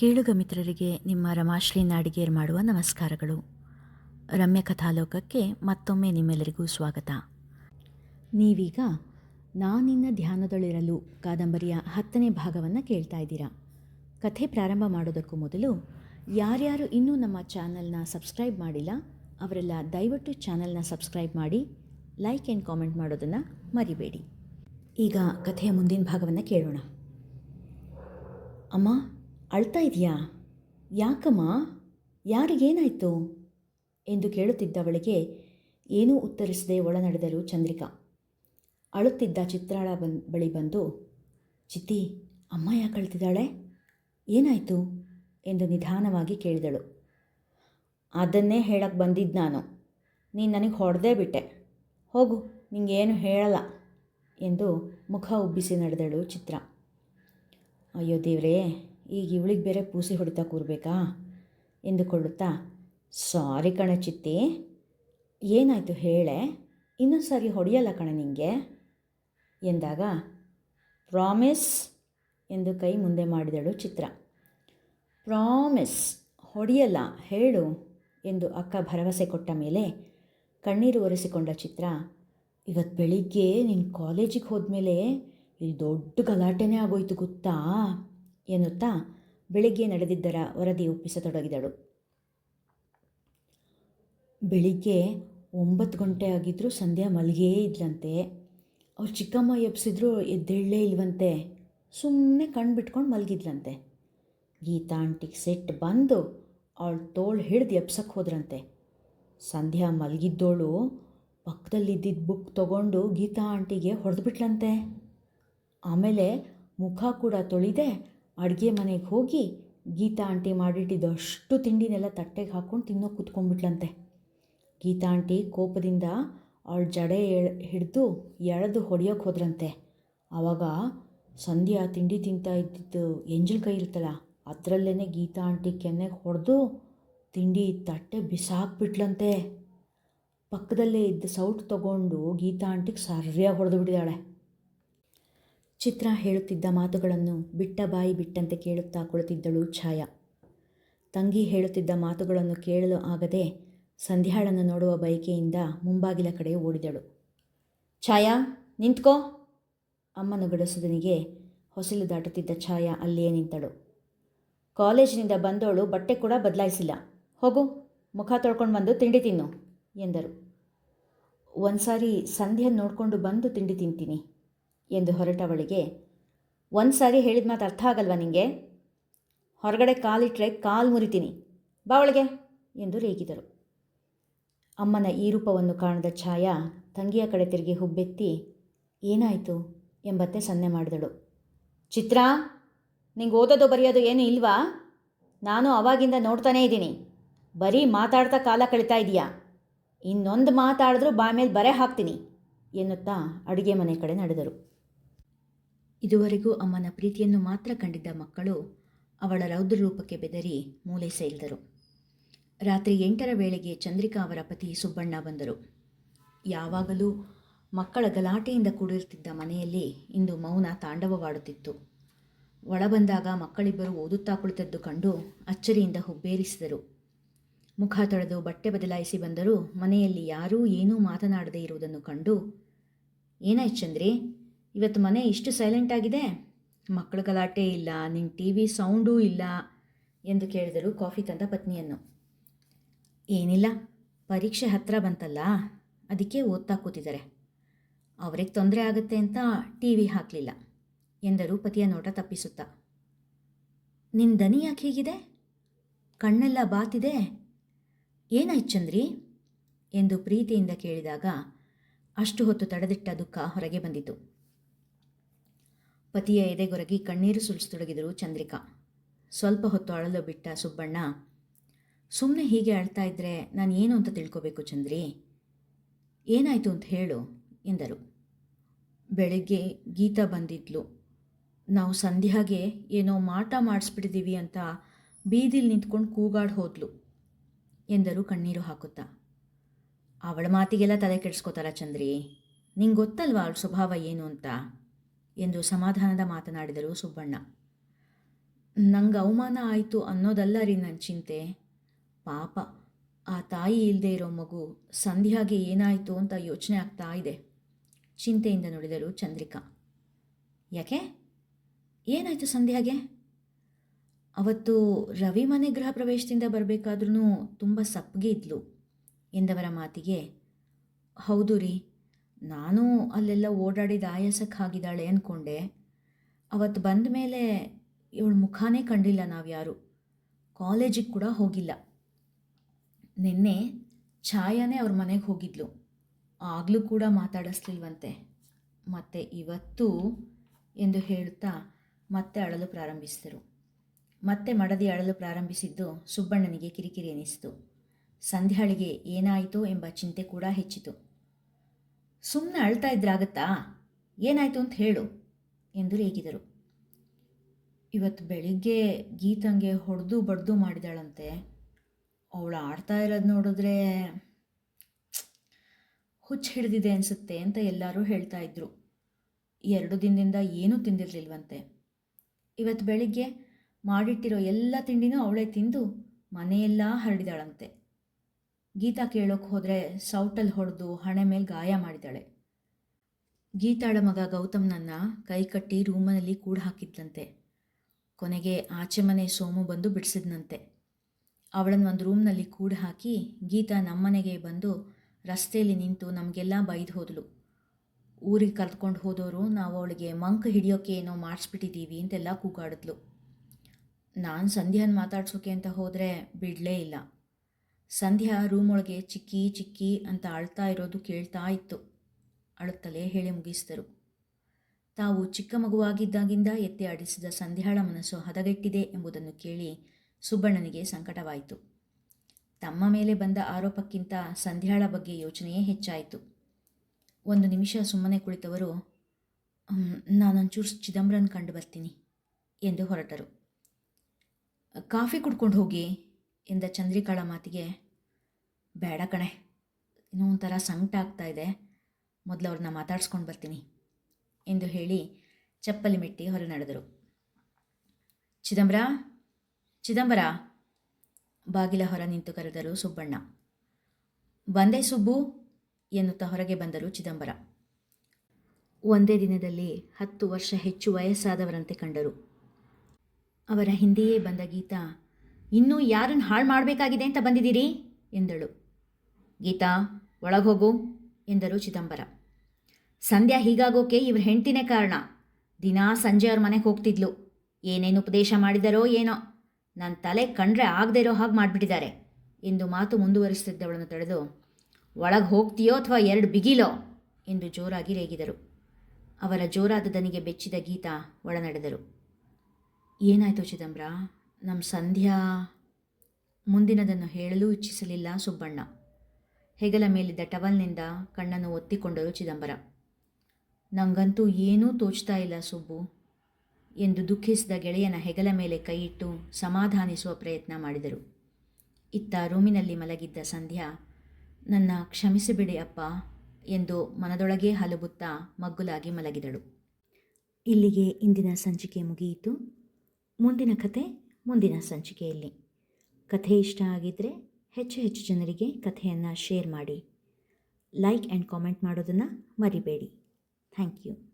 ಕೇಳುಗ ಮಿತ್ರರಿಗೆ ನಿಮ್ಮ ರಮಾಶ್ರೀ ನಾಡಿಗೇರ್ ಮಾಡುವ ನಮಸ್ಕಾರಗಳು. ರಮ್ಯ ಕಥಾಲೋಕಕ್ಕೆ ಮತ್ತೊಮ್ಮೆ ನಿಮ್ಮೆಲ್ಲರಿಗೂ ಸ್ವಾಗತ. ನೀವೀಗ ನಾನಿನ್ನ ಧ್ಯಾನದೊಳಿರಲು ಕಾದಂಬರಿಯ ಹತ್ತನೇ ಭಾಗವನ್ನು ಕೇಳ್ತಾ ಇದ್ದೀರಾ. ಕಥೆ ಪ್ರಾರಂಭ ಮಾಡೋದಕ್ಕೂ ಮೊದಲು ಯಾರ್ಯಾರು ಇನ್ನೂ ನಮ್ಮ ಚಾನಲ್ನ ಸಬ್ಸ್ಕ್ರೈಬ್ ಮಾಡಿಲ್ಲ, ಅವರೆಲ್ಲ ದಯವಿಟ್ಟು ಚಾನಲ್ನ ಸಬ್ಸ್ಕ್ರೈಬ್ ಮಾಡಿ, ಲೈಕ್ ಆ್ಯಂಡ್ ಕಾಮೆಂಟ್ ಮಾಡೋದನ್ನು ಮರಿಬೇಡಿ. ಈಗ ಕಥೆಯ ಮುಂದಿನ ಭಾಗವನ್ನು ಕೇಳೋಣ. ಅಮ್ಮ ಅಳ್ತಾ ಇದೆಯಾ? ಯಾಕಮ್ಮ? ಯಾರಿಗೇನಾಯಿತು? ಎಂದು ಕೇಳುತ್ತಿದ್ದವಳಿಗೆ ಏನೂ ಉತ್ತರಿಸದೆ ಒಳನಡೆದರು ಚಂದ್ರಿಕಾ. ಅಳುತ್ತಿದ್ದ ಚಿತ್ರಾಳ ಬನ್, ಬಳಿ ಬಂದು, ಚಿತ್ತಿ, ಅಮ್ಮ ಯಾಕೆ ಅಳ್ತಿದ್ದಾಳೆ? ಏನಾಯಿತು? ಎಂದು ನಿಧಾನವಾಗಿ ಕೇಳಿದಳು. ಅದನ್ನೇ ಹೇಳಕ್ಕೆ ಬಂದಿದ್ದು ನಾನು. ನೀನು ನನಗೆ ಹೊಡೆದೇ ಬಿಟ್ಟೆ. ಹೋಗು, ನಿಂಗೇನು ಹೇಳಲ್ಲ, ಎಂದು ಮುಖ ಉಬ್ಬಿಸಿ ನಡೆದಳು ಚಿತ್ರ. ಅಯ್ಯೋ ದೇವ್ರೇ ಈಗ ಇವಳಿಗೆ ಬೇರೆ ಪೂಸಿ ಹೊಡಿತಾ ಕೂರಬೇಕಾ? ಎಂದುಕೊಳ್ಳುತ್ತಾ, ಸಾರಿ ಕಣ ಚಿತ್ತಿ, ಏನಾಯಿತು ಹೇಳೆ? ಇನ್ನೊಂದು ಸಾರಿ ಹೊಡೆಯಲ್ಲ ಕಣ ನಿಂಗೆ? ಎಂದಾಗ, ಪ್ರಾಮಿಸ್ ಎಂದು ಕೈ ಮುಂದೆ ಮಾಡಿದಳು ಚಿತ್ರ. ಪ್ರಾಮಿಸ್, ಹೊಡೆಯಲ್ಲ, ಹೇಳು ಎಂದು ಅಕ್ಕ ಭರವಸೆ ಕೊಟ್ಟ ಮೇಲೆ ಕಣ್ಣೀರು ಒರೆಸಿಕೊಂಡ ಚಿತ್ರ ಇವತ್ತು ಬೆಳಿಗ್ಗೆ ನಿನ್ನ ಕಾಲೇಜಿಗೆ ಹೋದ್ಮೇಲೆ ಇಲ್ಲಿ ದೊಡ್ಡ ಗಲಾಟೆನೇ ಆಗೋಯ್ತು ಗೊತ್ತಾ? ಎನ್ನುತ್ತಾ ಬೆಳಿಗ್ಗೆ ನಡೆದಿದ್ದರ ವರದಿ ಒಪ್ಪಿಸತೊಡಗಿದಳು. ಬೆಳಿಗ್ಗೆ ಒಂಬತ್ತು ಗಂಟೆ ಆಗಿದ್ದರೂ ಸಂಧ್ಯಾ ಮಲಗೇ ಇದ್ಲಂತೆ. ಅವ್ರು ಚಿಕ್ಕಮ್ಮ ಎಬ್ಸಿದ್ರು ಎದ್ದೇಳಲೇ ಇಲ್ವಂತೆ. ಸುಮ್ಮನೆ ಕಣ್ಣು ಬಿಟ್ಕೊಂಡು ಮಲಗಿದ್ಲಂತೆ. ಗೀತಾ ಆಂಟಿಗೆ ಸೆಟ್ ಬಂದು ಅವಳು ತೋಳು ಹಿಡ್ದು ಎಬ್ಸಕ್ಕೆ ಹೋದ್ರಂತೆ. ಸಂಧ್ಯಾ ಮಲಗಿದ್ದೋಳು ಪಕ್ಕದಲ್ಲಿದ್ದಿದ್ದ ಬುಕ್ ತಗೊಂಡು ಗೀತಾ ಆಂಟಿಗೆ ಹೊಡೆದ್ಬಿಟ್ಲಂತೆ ಆಮೇಲೆ ಮುಖ ಕೂಡ ತೊಳಿದೆ ಅಡುಗೆ ಮನೆಗೆ ಹೋಗಿ ಗೀತಾ ಆಂಟಿ ಮಾಡಿಟ್ಟಿದ್ದಷ್ಟು ತಿಂಡಿನೆಲ್ಲ ತಟ್ಟೆಗೆ ಹಾಕ್ಕೊಂಡು ತಿನ್ನೋ ಕೂತ್ಕೊಂಡ್ಬಿಟ್ಲಂತೆ. ಗೀತಾ ಆಂಟಿ ಕೋಪದಿಂದ ಅವಳ ಜಡೆ ಹಿಡಿದು ಎಳೆದು ಹೊಡೆಯೋಕೆ ಹೋದ್ರಂತೆ. ಆವಾಗ ಸಂಧ್ಯಾ ತಿಂಡಿ ತಿಂತಾ ಇದ್ದಿದ್ದು ಎಂಜಲ್ ಕೈ ಇರುತ್ತಲ್ಲ ಅದರಲ್ಲೇ ಗೀತಾ ಆಂಟಿ ಕೆನ್ನೆಗೆ ಹೊಡೆದು ತಿಂಡಿ ತಟ್ಟೆ ಬಿಸಾಕ್ಬಿಟ್ಲಂತೆ. ಪಕ್ಕದಲ್ಲೇ ಇದ್ದ ಸೌಟ್ ತಗೊಂಡು ಗೀತಾ ಆಂಟಿಗೆ ಸರಿಯಾಗಿ ಹೊಡೆದು ಬಿಟ್ಟಿದ್ದಾಳೆ. ಚಿತ್ರ ಹೇಳುತ್ತಿದ್ದ ಮಾತುಗಳನ್ನು ಬಿಟ್ಟ ಬಾಯಿ ಬಿಟ್ಟಂತೆ ಕೇಳುತ್ತಾ ಕುಳಿತಿದ್ದಳು ಛಾಯಾ. ತಂಗಿ ಹೇಳುತ್ತಿದ್ದ ಮಾತುಗಳನ್ನು ಕೇಳಲು ಆಗದೆ ಸಂಧ್ಯಾಳನ್ನು ನೋಡುವ ಬಯಕೆಯಿಂದ ಮುಂಬಾಗಿಲ ಕಡೆ ಓಡಿದಳು. ಛಾಯಾ, ನಿಂತ್ಕೋ. ಅಮ್ಮನ ಗಡಸುದನಿಗೆ ಹೊಸಲು ದಾಟುತ್ತಿದ್ದ ಛಾಯಾ ಅಲ್ಲಿಯೇ ನಿಂತಳು. ಕಾಲೇಜಿನಿಂದ ಬಂದವಳು ಬಟ್ಟೆ ಕೂಡ ಬದಲಾಯಿಸಿಲ್ಲ. ಹೋಗು, ಮುಖ ತೊಳ್ಕೊಂಡು ಬಂದು ತಿಂಡಿ ತಿನ್ನು, ಎಂದರು. ಒಂದು ಸಾರಿ ಸಂಧ್ಯಾ ನೋಡಿಕೊಂಡು ಬಂದು ತಿಂಡಿ ತಿಂತೀನಿ. ಎಂದು ಹೊರಟವಳಿಗೆ, ಒಂದು ಸಾರಿ ಹೇಳಿದ ಮಾತು ಅರ್ಥ ಆಗಲ್ವಾ ನಿಂಗೆ? ಹೊರಗಡೆ ಕಾಲಿಟ್ಟರೆ ಕಾಲು ಮುರಿತೀನಿ. ಬಾ ಒಳಗೆ ಎಂದು ರೇಗಿದರು. ಅಮ್ಮನ ಈ ರೂಪವನ್ನು ಕಾಣದ ಛಾಯಾ ತಂಗಿಯ ಕಡೆ ತಿರುಗಿ ಹುಬ್ಬೆತ್ತಿ, ಏನಾಯಿತು? ಎಂಬತ್ತೆ ಸನ್ನೆ ಮಾಡಿದಳು. ಚಿತ್ರ, ನಿಂಗೆ ಓದೋದು ಬರೆಯೋದು ಏನು ಇಲ್ವಾ? ನಾನು ಅವಾಗಿಂದ ನೋಡ್ತಾನೇ ಇದ್ದೀನಿ. ಬರೀ ಮಾತಾಡ್ತಾ ಕಾಲ ಕಳೀತಾ ಇದೆಯಾ ಇನ್ನೊಂದು ಮಾತಾಡಿದ್ರೂ ಬಾ ಮೇಲೆ ಬರೆ ಹಾಕ್ತೀನಿ ಎನ್ನುತ್ತಾ ಅಡುಗೆ ಮನೆ ಕಡೆ ನಡೆದರು. ಇದುವರೆಗೂ ಅಮ್ಮನ ಪ್ರೀತಿಯನ್ನು ಮಾತ್ರ ಕಂಡಿದ್ದ ಮಕ್ಕಳು ಅವಳ ರೌದ್ರ ರೂಪಕ್ಕೆ ಬೆದರಿ ಮೂಲೆ ಸೇರಿದರು ರಾತ್ರಿ ಎಂಟರ ವೇಳೆಗೆ ಚಂದ್ರಿಕಾ ಅವರ ಪತಿ ಸುಬ್ಬಣ್ಣ ಬಂದರು. ಯಾವಾಗಲೂ ಮಕ್ಕಳ ಗಲಾಟೆಯಿಂದ ಕೂಡಿರುತ್ತಿದ್ದ ಮನೆಯಲ್ಲಿ ಇಂದು ಮೌನ ತಾಂಡವವಾಡುತ್ತಿತ್ತು. ಒಳ ಬಂದಾಗ ಮಕ್ಕಳಿಬ್ಬರು ಓದುತ್ತಾ ಕುಳಿತದ್ದು ಕಂಡು ಅಚ್ಚರಿಯಿಂದ ಹುಬ್ಬೇರಿಸಿದರು. ಮುಖ ತೊಳೆದು ಬಟ್ಟೆ ಬದಲಾಯಿಸಿ ಬಂದರೂ ಮನೆಯಲ್ಲಿ ಯಾರೂ ಏನೂ ಮಾತನಾಡದೇ ಇರುವುದನ್ನು ಕಂಡು, ಏನಾಯ್ತು ಚಂದ್ರಿ? ಇವತ್ತು ಮನೆ ಇಷ್ಟು ಸೈಲೆಂಟ್ ಆಗಿದೆ? ಮಕ್ಕಳ ಗಲಾಟೆ ಇಲ್ಲ ನಿನ್ನ ಟಿ ವಿ ಸೌಂಡೂ ಇಲ್ಲ ಎಂದು ಕೇಳಿದರು ಕಾಫಿ ತಂದ ಪತ್ನಿಯನ್ನು. ಏನಿಲ್ಲ, ಪರೀಕ್ಷೆ ಹತ್ತಿರ ಬಂತಲ್ಲ, ಅದಕ್ಕೆ ಓದ್ತಾ ಕೂತಿದ್ದಾರೆ. ಅವ್ರಿಗೆ ತೊಂದರೆ ಆಗುತ್ತೆ ಅಂತ ಟಿ ವಿ ಹಾಕಲಿಲ್ಲ ಎಂದರು ಪತಿಯ ನೋಟ ತಪ್ಪಿಸುತ್ತಾ. ನಿನ್ನ ದನಿ ಯಾಕೆ ಹೀಗಿದೆ? ಕಣ್ಣೆಲ್ಲ ಬಾತಿದೆ? ಏನಾಯ್ತು ಚಂದ್ರಿ? ಎಂದು ಪ್ರೀತಿಯಿಂದ ಕೇಳಿದಾಗ ಅಷ್ಟು ಹೊತ್ತು ತಡೆದಿಟ್ಟ ದುಃಖ ಹೊರಗೆ ಬಂದಿತು ಪತಿಯ ಎದೆಗೊರಗಿ ಕಣ್ಣೀರು ಸುಳಿಸತೊಡಗಿದರು ಚಂದ್ರಿಕಾ. ಸ್ವಲ್ಪ ಹೊತ್ತು ಅಳಲು ಬಿಟ್ಟ ಸುಬ್ಬಣ್ಣ ಸುಮ್ಮನೆ ಹೀಗೆ ಅಳ್ತಾ ಇದ್ದರೆ ನಾನು ಏನು ಅಂತ ತಿಳ್ಕೋಬೇಕು ಚಂದ್ರಿ? ಏನಾಯಿತು ಅಂತ ಹೇಳು ಎಂದರು. ಬೆಳಗ್ಗೆ ಗೀತಾ ಬಂದಿದ್ಲು. ನಾವು ಸಂಧ್ಯಾಗೆ ಏನೋ ಮಾಟ ಮಾಡಿಸ್ಬಿಟ್ಟಿದ್ದೀವಿ ಅಂತ ಬೀದಿಲಿ ನಿಂತ್ಕೊಂಡು ಕೂಗಾಡ್ ಹೋದ್ಲು ಎಂದರು ಕಣ್ಣೀರು ಹಾಕುತ್ತಾ. ಅವಳ ಮಾತಿಗೆಲ್ಲ ತಲೆ ಕೆಡಿಸ್ಕೋತಾರ ಚಂದ್ರಿ? ನಿಂಗೆ ಗೊತ್ತಲ್ವಾ ಅವಳ ಸ್ವಭಾವ ಏನು ಅಂತ? ಎಂದು ಸಮಾಧಾನದ ಮಾತನಾಡಿದರು ಸುಬ್ಬಣ್ಣ. ನಂಗೆ ಅವಮಾನ ಆಯಿತು ಅನ್ನೋದಲ್ಲ ರೀ ನನ್ನ ಚಿಂತೆ. ಪಾಪ, ಆ ತಾಯಿ ಇಲ್ಲದೆ ಇರೋ ಮಗು ಸಂಧ್ಯಾಗೆ ಏನಾಯಿತು ಅಂತ ಯೋಚನೆ ಆಗ್ತಾ ಇದೆ, ಚಿಂತೆಯಿಂದ ನೋಡಿದರು ಚಂದ್ರಿಕಾ. ಯಾಕೆ? ಏನಾಯಿತು ಸಂಧ್ಯಾಗೆ? ಅವತ್ತು ರವಿ ಮನೆ ಗೃಹ ಪ್ರವೇಶದಿಂದ ಬರಬೇಕಾದ್ರೂ ತುಂಬ ಸಪ್ಪಗೆ ಇದ್ಲು ಎಂದವರ ಮಾತಿಗೆ, ಹೌದು ರೀ ನಾನು ಅಲ್ಲೆಲ್ಲ ಓಡಾಡಿದ ಆಯಾಸಕ್ಕೆ ಆಗಿದ್ದಾಳೆ ಅಂದ್ಕೊಂಡೆ ಅವತ್ತು ಬಂದ ಮೇಲೆ ಇವಳ ಮುಖಾನೇ ಕಂಡಿಲ್ಲ ನಾವು ಯಾರು ಕಾಲೇಜಿಗೆ ಕೂಡ ಹೋಗಿಲ್ಲ. ನಿನ್ನೆ ಛಾಯಾನೇ ಅವ್ರ ಮನೆಗೆ ಹೋಗಿದ್ಲು. ಆಗಲೂ ಕೂಡ ಮಾತಾಡಿಸ್ಲಿಲ್ವಂತೆ. ಮತ್ತು ಇವತ್ತು ಎಂದು ಹೇಳುತ್ತಾ ಮತ್ತೆ ಅಳಲು ಪ್ರಾರಂಭಿಸಿದರು. ಮತ್ತೆ ಮಡದಿ ಅಳಲು ಪ್ರಾರಂಭಿಸಿದ್ದು ಸುಬ್ಬಣ್ಣನಿಗೆ ಕಿರಿಕಿರಿ ಎನಿಸಿತು. ಸಂಧ್ಯಾಳಿಗೆ ಏನಾಯಿತು ಎಂಬ ಚಿಂತೆ ಕೂಡ ಹೆಚ್ಚಿತು. ಸುಮ್ಮನೆ ಅಳ್ತಾ ಇದ್ರಾಗತ್ತಾ ಏನಾಯಿತು ಅಂತ ಹೇಳು ಎಂದು ರೇಗಿದರು. ಇವತ್ತು ಬೆಳಿಗ್ಗೆ ಗೀತಂಗೆ ಹೊಡೆದು ಬಡ್ದು ಮಾಡಿದಾಳಂತೆ. ಅವಳು ಆಡ್ತಾ ಇರೋದು ನೋಡಿದ್ರೆ ಹುಚ್ಚು ಹಿಡಿದಿದೆ ಅನಿಸುತ್ತೆ ಅಂತ ಎಲ್ಲರೂ ಹೇಳ್ತಾ ಇದ್ರು. ಎರಡು ದಿನದಿಂದ ಏನೂ ತಿಂದಿರಲಿಲ್ವಂತೆ. ಇವತ್ತು ಬೆಳಿಗ್ಗೆ ಮಾಡಿಟ್ಟಿರೋ ಎಲ್ಲ ತಿಂಡಿನೂ ಅವಳೇ ತಿಂದು ಮನೆಯೆಲ್ಲ ಹರಡಿದಾಳಂತೆ. ಗೀತಾ ಕೇಳೋಕೆ ಹೋದರೆ ಸೌಟಲ್ಲಿ ಹೊಡೆದು ಹಣೆ ಮೇಲೆ ಗಾಯ ಮಾಡಿದ್ದಾಳೆ. ಗೀತಾಳ ಮಗ ಗೌತಮ್ನನ್ನ ಕೈ ಕಟ್ಟಿ ರೂಮಲ್ಲಿ ಕೂಡ ಹಾಕಿದ್ಲಂತೆ. ಕೊನೆಗೆ ಆಚೆ ಮನೆ ಸೋಮು ಬಂದು ಬಿಡಿಸಿದ್ನಂತೆ. ಅವಳನ್ನು ಒಂದು ರೂಮ್ನಲ್ಲಿ ಕೂಡ ಹಾಕಿ ಗೀತಾ ನಮ್ಮನೆಗೆ ಬಂದು ರಸ್ತೆಯಲ್ಲಿ ನಿಂತು ನಮಗೆಲ್ಲ ಬೈದು ಹೋದಳು ಊರಿಗೆ ಕರ್ಕೊಂಡು ಹೋದವರು ನಾವು ಅವಳಿಗೆ ಮಂಕ್ ಹಿಡಿಯೋಕೆ ಏನೋ ಮಾಡಿಸ್ಬಿಟ್ಟಿದ್ದೀವಿ ಅಂತೆಲ್ಲ ಕೂಗಾಡಿದ್ಲು. ನಾನು ಸಂಧ್ಯಾನ ಮಾತಾಡ್ಸೋಕೆ ಅಂತ ಹೋದರೆ ಬಿಡಲೇ ಇಲ್ಲ. ಸಂಧ್ಯಾ ರೂಮ್ ಒಳಗೆ ಚಿಕ್ಕಿ ಚಿಕ್ಕಿ ಅಂತ ಅಳ್ತಾ ಇರೋದು ಕೇಳ್ತಾ ಇತ್ತು. ಅಳುತ್ತಲೇ ಹೇಳಿ ಮುಗಿಸಿದರು. ತಾವು ಚಿಕ್ಕ ಮಗುವಾಗಿದ್ದಾಗಿಂದ ಎತ್ತಿ ಆಡಿಸಿದ ಸಂಧ್ಯಾಳ ಮನಸ್ಸು ಹದಗೆಟ್ಟಿದೆ ಎಂಬುದನ್ನು ಕೇಳಿ ಸುಬ್ಬಣ್ಣನಿಗೆ ಸಂಕಟವಾಯಿತು. ತಮ್ಮ ಮೇಲೆ ಬಂದ ಆರೋಪಕ್ಕಿಂತ ಸಂಧ್ಯಾಳ ಬಗ್ಗೆ ಯೋಚನೆಯೇ ಹೆಚ್ಚಾಯಿತು. ಒಂದು ನಿಮಿಷ ಸುಮ್ಮನೆ ಕುಳಿತವರು "ಹ್ಮ್, ನಾನೊಂಚೂರು ಚಿದಂಬರನ್ ಕಂಡು ಬರ್ತೀನಿ ಎಂದು ಹೊರಟರು. ಕಾಫಿ ಕುಡ್ಕೊಂಡು ಹೋಗಿ ಎಂದ ಚಂದ್ರಿಕಾಳ ಮಾತಿಗೆ, ಬೇಡ ಕಣೆ, ಇನ್ನೂ ಒಂಥರ ಸಂಕಟ ಆಗ್ತಾ ಇದೆ. ಮೊದಲು ಅವ್ರನ್ನ ಮಾತಾಡ್ಸ್ಕೊಂಡು ಬರ್ತೀನಿ, ಎಂದು ಹೇಳಿ ಚಪ್ಪಲಿ ಮೆಟ್ಟಿ ಹೊರ ನಡೆದರು. ಚಿದಂಬರ ಚಿದಂಬರ, ಬಾಗಿಲ ಹೊರ ನಿಂತು ಕರೆದರು ಸುಬ್ಬಣ್ಣ. ಬಂದೆ ಸುಬ್ಬು, ಎನ್ನುತ್ತಾ ಹೊರಗೆ ಬಂದರು ಚಿದಂಬರ. ಒಂದೇ ದಿನದಲ್ಲಿ ಹತ್ತು ವರ್ಷ ಹೆಚ್ಚು ವಯಸ್ಸಾದವರಂತೆ ಕಂಡರು. ಅವರ ಹಿಂದೆಯೇ ಬಂದ ಗೀತಾ ಇನ್ನೂ ಯಾರನ್ನು ಹಾಳು ಮಾಡಬೇಕಾಗಿದೆ ಅಂತ ಬಂದಿದ್ದೀರಿ? ಎಂದಳು. ಗೀತಾ ಒಳಗೋಗು ಎಂದರು ಚಿದಂಬರ. ಸಂಧ್ಯಾ ಹೀಗಾಗೋಕೆ ಇವ್ರ ಹೆಂಡ್ತಿನೇ ಕಾರಣ. ದಿನಾ ಸಂಜೆ ಅವ್ರ ಮನೆಗೆ ಹೋಗ್ತಿದ್ಲು. ಏನೇನು ಉಪದೇಶ ಮಾಡಿದರೋ ಏನೋ. ನನ್ನ ತಲೆ ಕಂಡ್ರೆ ಆಗದೆ ಇರೋ ಹಾಗೆ ಮಾಡಿಬಿಟ್ಟಿದ್ದಾರೆ, ಎಂದು ಮಾತು ಮುಂದುವರಿಸುತ್ತಿದ್ದವಳನ್ನು ತಡೆದು, ಒಳಗೆ ಹೋಗ್ತೀಯೋ ಅಥವಾ ಎರಡು ಬಿಗಿಲೋ? ಎಂದು ಜೋರಾಗಿ ರೇಗಿದರು. ಅವರ ಜೋರಾದ ದನಿಗೆ ಬೆಚ್ಚಿದ ಗೀತಾ ಒಳನಡೆದರು. ಏನಾಯಿತು ಚಿದಂಬರ? ನಮ್ಮ ಸಂಧ್ಯಾ ಮುಂದಿನದನ್ನು ಹೇಳಲು ಇಚ್ಛಿಸಲಿಲ್ಲ ಸುಬ್ಬಣ್ಣ. ಹೆಗಲ ಮೇಲಿದ್ದ ಟವಲ್ನಿಂದ ಕಣ್ಣನ್ನು ಒತ್ತಿಕೊಂಡರು ಚಿದಂಬರ. ನಂಗಂತೂ ಏನೂ ತೋಚ್ತಾ ಇಲ್ಲ ಸುಬ್ಬು ಎಂದು ದುಃಖಿಸಿದ ಗೆಳೆಯನ ಹೆಗಲ ಮೇಲೆ ಕೈಯಿಟ್ಟು ಸಮಾಧಾನಿಸುವ ಪ್ರಯತ್ನ ಮಾಡಿದರು. ಇತ್ತ ರೂಮಿನಲ್ಲಿ ಮಲಗಿದ್ದ ಸಂಧ್ಯಾ, ನನ್ನ ಕ್ಷಮಿಸಿಬಿಡಿ ಅಪ್ಪ ಎಂದು ಮನದೊಳಗೇ ಹಲಬುತ್ತಾ ಮಗ್ಗುಲಾಗಿ ಮಲಗಿದಳು. ಇಲ್ಲಿಗೆ ಇಂದಿನ ಸಂಚಿಕೆ ಮುಗಿಯಿತು. ಮುಂದಿನ ಕತೆ ಮುಂದಿನ ಸಂಚಿಕೆಯಲ್ಲಿ. ಕಥೆ ಇಷ್ಟ ಆಗಿದ್ದರೆ ಹೆಚ್ಚು ಹೆಚ್ಚು ಜನರಿಗೆ ಕಥೆಯನ್ನು ಶೇರ್ ಮಾಡಿ. ಲೈಕ್ ಆ್ಯಂಡ್ ಕಾಮೆಂಟ್ ಮಾಡೋದನ್ನು ಮರಿಬೇಡಿ. Thank you.